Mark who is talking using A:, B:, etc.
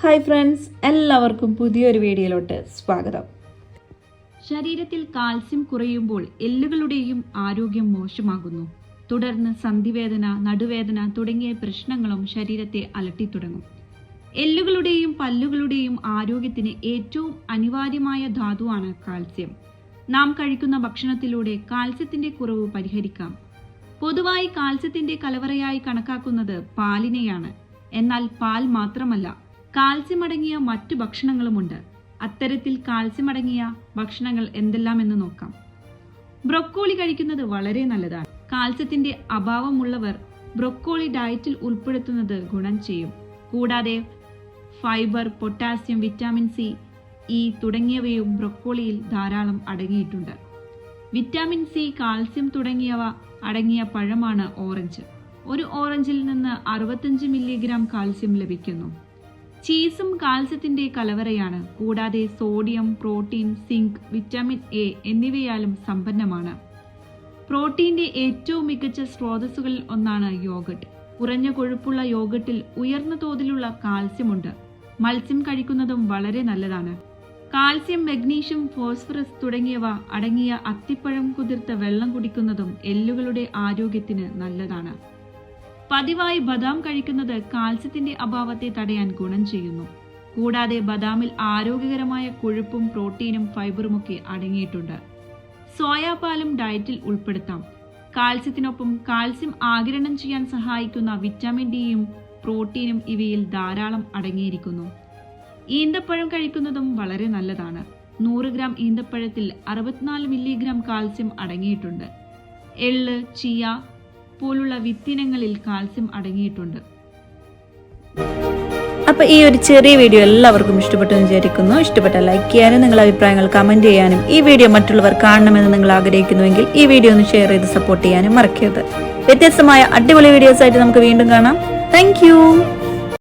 A: Hi friends എല്ലാവർക്കും പുതിയൊരു വീഡിയോയിലോട്ട് സ്വാഗതം.
B: ശരീരത്തിൽ കാൽസ്യം കുറയുമ്പോൾ എല്ലുകളുടെയും ആരോഗ്യം മോശമാകുന്നു. തുടർന്ന് സന്ധിവേദന നടുവേദന തുടങ്ങിയ പ്രശ്നങ്ങളും ശരീരത്തെ അലട്ടി തുടങ്ങും എല്ലുകളുടെയും പല്ലുകളുടെയും ആരോഗ്യത്തിന് ഏറ്റവും അനിവാര്യമായ ധാതുവാണ് കാൽസ്യം. നാം കഴിക്കുന്ന ഭക്ഷണത്തിലൂടെ കാൽസ്യത്തിന്റെ കുറവ് പരിഹരിക്കാം. പൊതുവായി കാൽസ്യത്തിന്റെ കലവറയായി കണക്കാക്കുന്നത് പാലിനെയാണ്. എന്നാൽ പാൽ മാത്രമല്ല കാൽസ്യം അടങ്ങിയ മറ്റു ഭക്ഷണങ്ങളുമുണ്ട്. അത്തരത്തിൽ കാൽസ്യം അടങ്ങിയ ഭക്ഷണങ്ങൾ എന്തെല്ലാമെന്ന് നോക്കാം. ബ്രൊക്കോളി കഴിക്കുന്നത് വളരെ നല്ലതാണ്. കാൽസ്യത്തിന്റെ അഭാവമുള്ളവർ ബ്രൊക്കോളി ഡയറ്റിൽ ഉൾപ്പെടുത്തുന്നത് ഗുണം ചെയ്യും. കൂടാതെ fibre potassium vitamin C E തുടങ്ങിയവയും ബ്രൊക്കോളിയിൽ ധാരാളം അടങ്ങിയിട്ടുണ്ട്. വിറ്റാമിൻ സി കാൽസ്യം തുടങ്ങിയവ അടങ്ങിയ പഴമാണ് ഓറഞ്ച്. ഒരു ഓറഞ്ചിൽ നിന്ന് അറുപത്തഞ്ച് മില്ലിഗ്രാം കാൽസ്യം ലഭിക്കുന്നു. ചീസും കാൽസ്യത്തിന്റെ കലവറയാണ്. കൂടാതെ sodium protein zinc vitamin A എന്നിവയാലും സമ്പന്നമാണ്. പ്രോട്ടീന്റെ ഏറ്റവും മികച്ച സ്രോതസ്സുകളിൽ ഒന്നാണ് യോഗട്ട്. കുറഞ്ഞ കൊഴുപ്പുള്ള യോഗട്ടിൽ ഉയർന്ന തോതിലുള്ള കാൽസ്യമുണ്ട്. മത്സ്യം കഴിക്കുന്നതും വളരെ നല്ലതാണ്. കാൽസ്യം മഗ്നീഷ്യം ഫോസ്ഫറസ് തുടങ്ങിയവ അടങ്ങിയ അത്തിപ്പഴം കുതിർത്ത വെള്ളം കുടിക്കുന്നതും എല്ലുകളുടെ ആരോഗ്യത്തിന് നല്ലതാണ്. പതിവായി ബദാം കഴിക്കുന്നത് കാൽസ്യത്തിന്റെ അഭാവത്തെ തടയാൻ ഗുണം ചെയ്യുന്നു. കൂടാതെ ബദാമിൽ ആരോഗ്യകരമായ കൊഴുപ്പും പ്രോട്ടീനും ഫൈബറുമൊക്കെ അടങ്ങിയിട്ടുണ്ട്. സോയാപാലും ഡയറ്റിൽ ഉൾപ്പെടുത്താം. കാൽസ്യത്തിനൊപ്പം കാൽസ്യം ആഗിരണം ചെയ്യാൻ സഹായിക്കുന്ന വിറ്റാമിൻ ഡിയും പ്രോട്ടീനും ഇവയിൽ ധാരാളം അടങ്ങിയിരിക്കുന്നു. ഈന്തപ്പഴം കഴിക്കുന്നതും വളരെ നല്ലതാണ്. നൂറ് ഗ്രാം ഈന്തപ്പഴത്തിൽ അറുപത്തിനാല് മില്ലിഗ്രാം കാൽസ്യം അടങ്ങിയിട്ടുണ്ട്. എള്ള് ചിയ പോലുള്ള വിത്തിനങ്ങളിൽ കാൽസ്യം അടങ്ങിയിട്ടുണ്ട്.
A: അപ്പൊ ഈ ഒരു ചെറിയ വീഡിയോ എല്ലാവർക്കും ഇഷ്ടപ്പെട്ടു എന്ന് വിചാരിക്കുന്നു. ഇഷ്ടപ്പെട്ട ലൈക്ക് ചെയ്യാനും നിങ്ങളുടെ അഭിപ്രായങ്ങൾ കമന്റ് ചെയ്യാനും ഈ വീഡിയോ മറ്റുള്ളവർ കാണണമെന്ന് നിങ്ങൾ ആഗ്രഹിക്കുന്നുവെങ്കിൽ ഈ വീഡിയോ ഒന്ന് ഷെയർ ചെയ്ത് സപ്പോർട്ട് ചെയ്യാനും മറക്കരുത്. വ്യത്യസ്തമായ അടിപൊളി വീഡിയോസ് ആയിട്ട് നമുക്ക് വീണ്ടും കാണാം. താങ്ക്